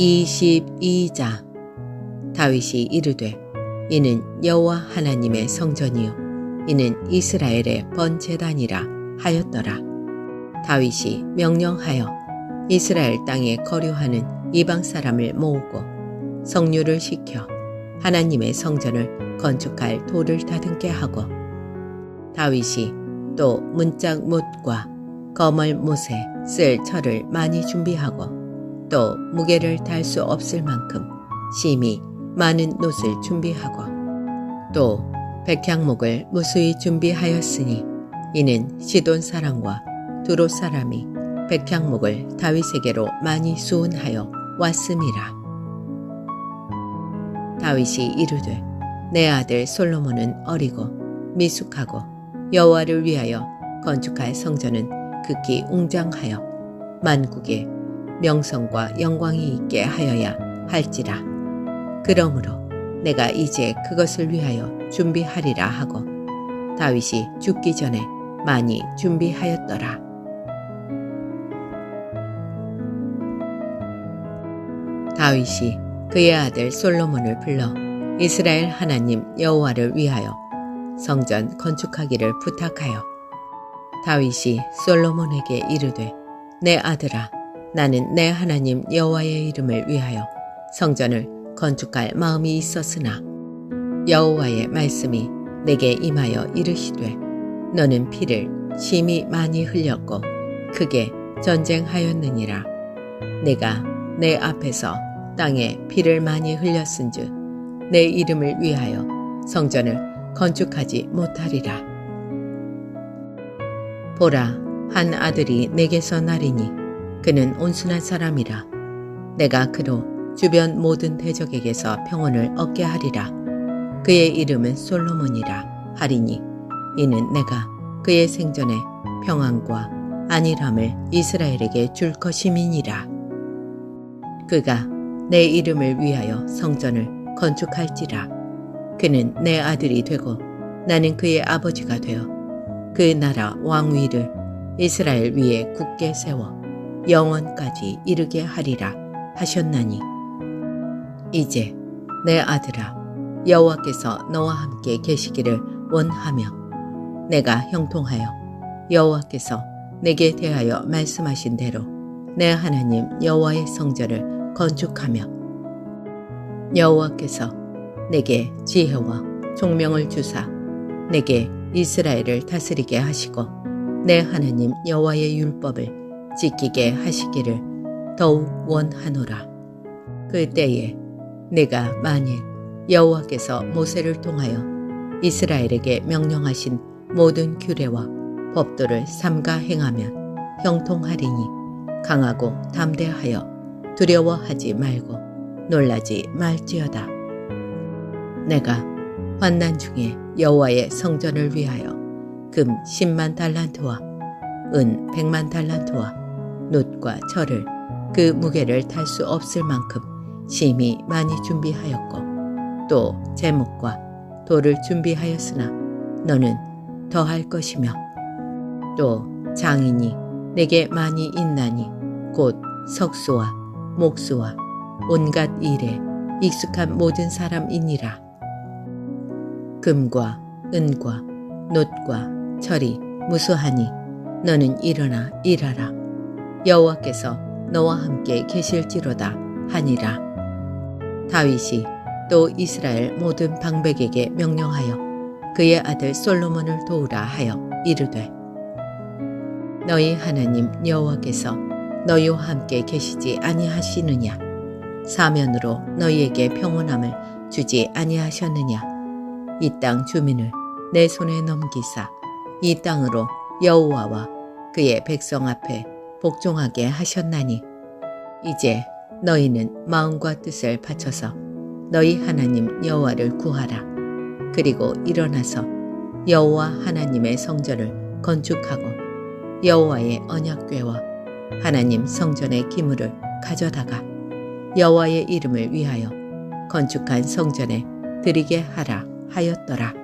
22장 다윗이 이르되 이는 여호와 하나님의 성전이요 이는 이스라엘의 번제단이라 하였더라. 다윗이 명령하여 이스라엘 땅에 거류하는 이방 사람을 모으고 성류를 시켜 하나님의 성전을 건축할 돌을 다듬게 하고 다윗이 또 문짝 못과 거멀 못에 쓸 철을 많이 준비하고 또 무게를 달 수 없을 만큼 심히 많은 놋을 준비하고 또 백향목을 무수히 준비하였으니 이는 시돈 사람과 두로 사람이 백향목을 다윗에게로 많이 수운하여 왔음이라. 다윗이 이르되 내 아들 솔로몬은 어리고 미숙하고 여호와를 위하여 건축할 성전은 극히 웅장하여 만국에 명성과 영광이 있게 하여야 할지라. 그러므로 내가 이제 그것을 위하여 준비하리라 하고 다윗이 죽기 전에 많이 준비하였더라. 다윗이 그의 아들 솔로몬을 불러 이스라엘 하나님 여호와를 위하여 성전 건축하기를 부탁하여 다윗이 솔로몬에게 이르되 내 아들아 나는 내 하나님 여호와의 이름을 위하여 성전을 건축할 마음이 있었으나 여호와의 말씀이 내게 임하여 이르시되 너는 피를 심히 많이 흘렸고 크게 전쟁하였느니라. 내가 내 앞에서 땅에 피를 많이 흘렸은즉 내 이름을 위하여 성전을 건축하지 못하리라. 보라 한 아들이 내게서 나리니 그는 온순한 사람이라. 내가 그로 주변 모든 대적에게서 평온을 얻게 하리라. 그의 이름은 솔로몬이라 하리니 이는 내가 그의 생전에 평안과 안일함을 이스라엘에게 줄 것임이니라. 그가 내 이름을 위하여 성전을 건축할지라. 그는 내 아들이 되고 나는 그의 아버지가 되어 그 나라 왕위를 이스라엘 위에 굳게 세워 영원까지 이르게 하리라 하셨나니. 이제 내 아들아 여호와께서 너와 함께 계시기를 원하며 내가 형통하여 여호와께서 내게 대하여 말씀하신 대로 내 하나님 여호와의 성전을 건축하며 여호와께서 내게 지혜와 총명을 주사 내게 이스라엘을 다스리게 하시고 내 하나님 여호와의 율법을 지키게 하시기를 더욱 원하노라. 그때에 내가 만일 여호와께서 모세를 통하여 이스라엘에게 명령하신 모든 규례와 법도를 삼가 행하면 형통하리니 강하고 담대하여 두려워하지 말고 놀라지 말지어다. 내가 환난 중에 여호와의 성전을 위하여 금 10만 달란트와 은 100만 달란트와 놋과 철을 그 무게를 탈 수 없을 만큼 심히 많이 준비하였고 또 제목과 돌을 준비하였으나 너는 더할 것이며 또 장인이 내게 많이 있나니 곧 석수와 목수와 온갖 일에 익숙한 모든 사람이니라. 금과 은과 놋과 철이 무수하니 너는 일어나 일하라 여호와께서 너와 함께 계실지로다 하니라. 다윗이 또 이스라엘 모든 방백에게 명령하여 그의 아들 솔로몬을 도우라 하여 이르되 너희 하나님 여호와께서 너희와 함께 계시지 아니하시느냐? 사면으로 너희에게 평온함을 주지 아니하셨느냐? 이 땅 주민을 내 손에 넘기사 이 땅으로 여호와와 그의 백성 앞에 복종하게 하셨나니 이제 너희는 마음과 뜻을 바쳐서 너희 하나님 여호와를 구하라. 그리고 일어나서 여호와 하나님의 성전을 건축하고 여호와의 언약궤와 하나님 성전의 기물을 가져다가 여호와의 이름을 위하여 건축한 성전에 드리게 하라 하였더라.